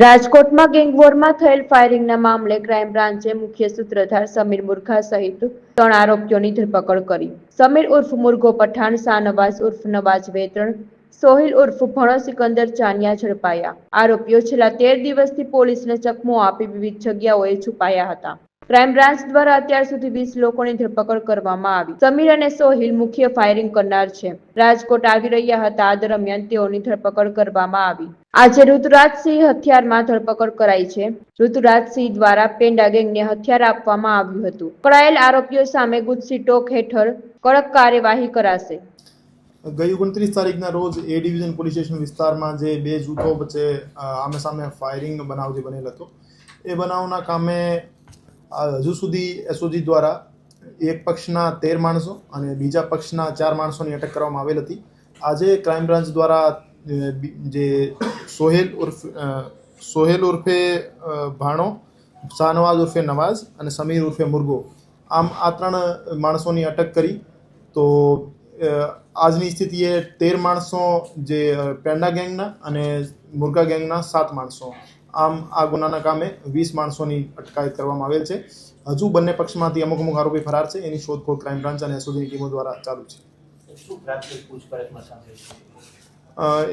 રાજકોટમાં ગેંગવોરમાં થયેલ ફાયરિંગના મામલે ક્રાઇમ બ્રાન્ચે મુખ્ય સૂત્રધાર સમીર મુર્ખા સહિત ત્રણ આરોપીઓની ધરપકડ કરી. સમીર ઉર્ફ મુર્ગો પઠાણ, શાહનવાઝ ઉર્ફ નવાઝ વેતરણ, સોહિલ ઉર્ફ ભણો સિકંદર ચાનિયા ઝડપાયા. આરોપીઓ છેલ્લા તેર દિવસથી પોલીસને ચકમો આપી વિવિધ જગ્યાઓએ છુપાયા હતા. ક્રાઇમ બ્રાન્ચ દ્વારા અત્યાર સુધી વીસ લોકોની ધરપકડ કરવામાં આવી. સમીર અને સોહિલ મુખ્ય ફાયરિંગ કરનાર છે. રાજકોટ આવી રહ્યા હતા, આ દરમિયાન તેઓની ધરપકડ કરવામાં આવી. આજે ઋતુરાજસિંહ હથિયારમાં ધરપકડ કરાઈ છે. ઋતુરાજસિંહ દ્વારા પેંડા ગેંગને હથિયાર આપવામાં આવ્યું હતું. પકડાયેલ આરોપીઓ સામે ગુજસી ટોક હેઠળ કડક કાર્યવાહી કરાશે. ગઈ ઓગણત્રીસ તારીખના રોજ એ ડિવિઝન પોલીસ સ્ટેશન વિસ્તારમાં જે બે જૂથો વચ્ચે આમે સામે ફાયરિંગ બનાવ જે બનેલ હતો, એ બનાવના કામે હજુ સુધી એસઓજી દ્વારા એક પક્ષના તેર માણસો અને બીજા પક્ષના ચાર માણસોની અટક કરવામાં આવેલ હતી. આજે ક્રાઇમ બ્રાન્ચ દ્વારા જે સોહેલ ઉર્ફ સોહેલ ઉર્ફે ભાણો, શાહનવાઝ ઉર્ફે નવાઝ અને સમીર ઉર્ફે મુર્ગો આમ આ ત્રણ માણસોની અટક કરી તો આજની સ્થિતિએ તેર માણસો જે પેંડા ગેંગના અને મુર્ગા ગેંગના સાત માણસો આમ આ ગુનાના કામે વીસ માણસોની અટકાયત કરવામાં આવેલ છે. હજુ બંને પક્ષમાંથી અમુક અમુક આરોપી ફરાર છે. એની શોધખોળ ક્રાઇમ બ્રાન્ચ અને એસઓજીની ટીમો દ્વારા ચાલુ છે.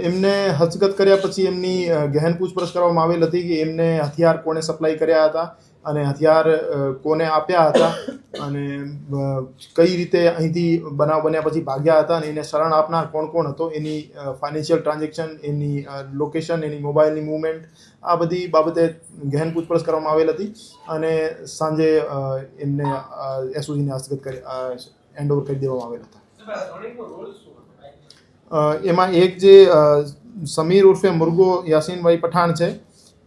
એમને હસ્તગત કર્યા પછી એમની ગહેન પૂછપરછ કરવામાં આવેલ હતી કે એમને હથિયાર કોણે સપ્લાય કર્યા હતા? અને હથિયાર કોને આપ્યા હતા અને કઈ રીતે અહીંથી બનાવ બન્યા પછી ભાગ્યા હતા અને એને શરણ આપનાર કોણ કોણ હતો, એની ફાઇનાન્શિયલ ટ્રાન્ઝેક્શન એની લોકેશન એની મોબાઈલની મૂવમેન્ટ આ બધી બાબતે ગહેન પૂછપરછ કરવામાં આવેલ હતી અને સાંજે એમને એસઓજીને હસ્તગત કરી હેન્ડ ઓવર કરી દેવામાં આવેલ હતા. એમાં એક જે સમીર ઉર્ફે મુર્ગો યાસીનભાઈ પઠાણ છે,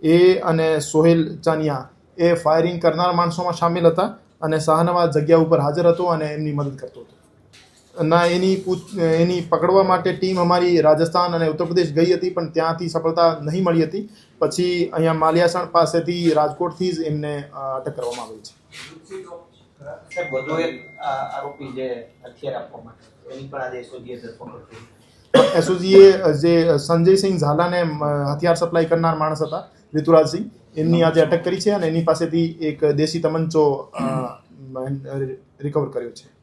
એ અને સોહેલ ચાનિયા એ ફાયરિંગ કરનાર માણસોમાં સામેલ હતા અને શાહનવાઝ જગ્યા ઉપર હાજર હતો અને એમની મદદ કરતો હતો. ના એની પૂછ એની પકડવા માટે ટીમ અમારી રાજસ્થાન અને ઉત્તર પ્રદેશ ગઈ હતી પણ ત્યાંથી સફળતા નહીં મળી હતી. પછી અહીંયા માલિયાસણ પાસેથી રાજકોટથી જ એમને અટક કરવામાં આવી છે. વધુ એક આરોપી જે હથિયાર આપવા માટે એની પણ આજે એસઓજીએ ધરપકડ કરી. એસઓજીએ જે સંજયસિંહ ઝાલાને હથિયાર સપ્લાય કરનાર માણસ હતા ઋતુરાજસિંહ એમની આજે અટક કરી છે અને એની પાસેથી એક દેશી તમંચો રિકવર કર્યો છે.